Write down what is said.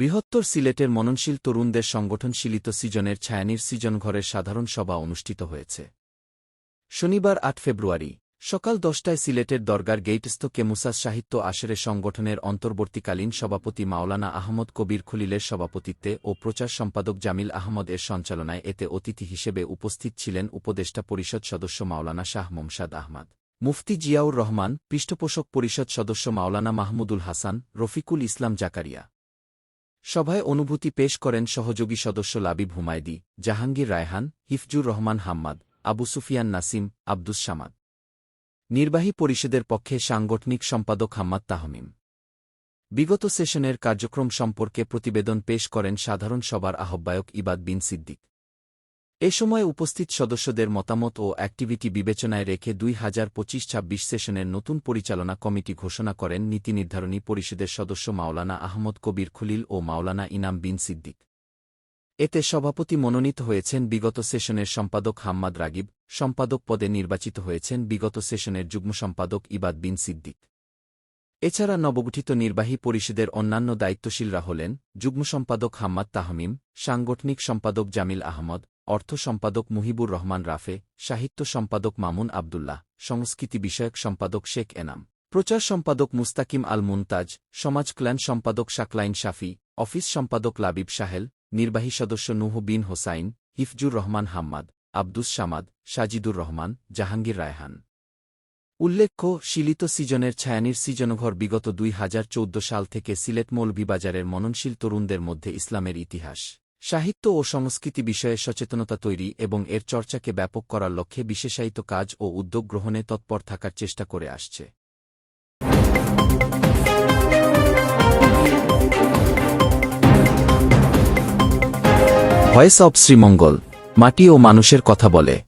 বৃহত্তর সিলেটের মননশীল তরুণদের সংগঠন শিলিত সিজনের ছায়ানির সিজন ঘরের সাধারণ সভা অনুষ্ঠিত হয়েছে। শনিবার আট ফেব্রুয়ারি, সকাল দশটায় সিলেটের দরগার গেইটস্থ কেমুসাস সাহিত্য আসরে সংগঠনের অন্তর্বর্তীকালীন সভাপতি মাওলানা আহমদ কবির খলিলের সভাপতিত্বে ও প্রচার সম্পাদক জামিল আহমদ এর সঞ্চালনায় এতে অতিথি হিসেবে উপস্থিত ছিলেন উপদেষ্টা পরিষদ সদস্য মাওলানা শাহ মোমসাদ আহমদ। মুফতি জিয়াউর রহমান, পৃষ্ঠপোষক পরিষদ সদস্য মাওলানা মাহমুদুল হাসান, রফিকুল ইসলাম জাকারিয়া। সভায় অনুভূতি পেশ করেন সহযোগী সদস্য লাবিব হুমায়দি, জাহাঙ্গীর রায়হান, হিফজুর রহমান হাম্মাদ, আবু সুফিয়ান নাসিম, আব্দুস সামাদ। নির্বাহী পরিষদের পক্ষে সাংগঠনিক সম্পাদক হাম্মাদ তাহমিম। বিগত সেশনের কার্যক্রম সম্পর্কে প্রতিবেদন পেশ করেন সাধারণ সভার আহ্বায়ক ইবাদ বিন সিদ্দিক। এ সময় উপস্থিত সদস্যদের মতামত ও অ্যাক্টিভিটি বিবেচনায় রেখে দুই হাজার পঁচিশ ছাব্বিশ সেশনের নতুন পরিচালনা কমিটি ঘোষণা করেন নীতি নির্ধারণী পরিষদের সদস্য মাওলানা আহমদ কবির খুলিল ও মাওলানা ইনাম বিন সিদ্দিক। এতে সভাপতি মনোনীত হয়েছেন বিগত সেশনের সম্পাদক হাম্মাদ রাগিব, সম্পাদক পদে নির্বাচিত হয়েছেন বিগত সেশনের যুগ্ম সম্পাদক ইবাদ বিন সিদ্দিক। এছাড়া নবগঠিত নির্বাহী পরিষদের অন্যান্য দায়িত্বশীলরা হলেন যুগ্ম সম্পাদক হাম্মাদ তাহমিম, সাংগঠনিক সম্পাদক জামিল আহমদ অর্থ সম্পাদক মুহিবুর রহমান রাফে, সাহিত্য সম্পাদক মামুন আবদুল্লাহ, সংস্কৃতি বিষয়ক সম্পাদক শেখ এনাম, প্রচার সম্পাদক মুস্তাকিম আল মুনতাজ, সমাজ কল্যাণ সম্পাদক শাকলাইন শাফি, অফিস সম্পাদক লাবিব সাহেল, নির্বাহী সদস্য নুহ বিন হোসাইন, হিফজুর রহমান হাম্মাদ, আব্দুস সামাদ, সাজিদুর রহমান, জাহাঙ্গীর রায়হান। উল্লেখ্য, শিলিত সিজনের ছায়ানির সিজনঘর বিগত দুই হাজার চৌদ্দ সাল থেকে সিলেট মৌলভীবাজারের মননশীল তরুণদের মধ্যে ইসলামের ইতিহাস। সাহিত্য ও সংস্কৃতি বিষয়ে সচেতনতা তৈরি এবং এর চর্চাকে ব্যাপক করার লক্ষ্যে বিশেষায়িত কাজ ও উদ্যোগ গ্রহণে তৎপর থাকার চেষ্টা করে আসছে। ভয়েস অব শ্রীমঙ্গল, মাটি ও মানুষের কথা বলে।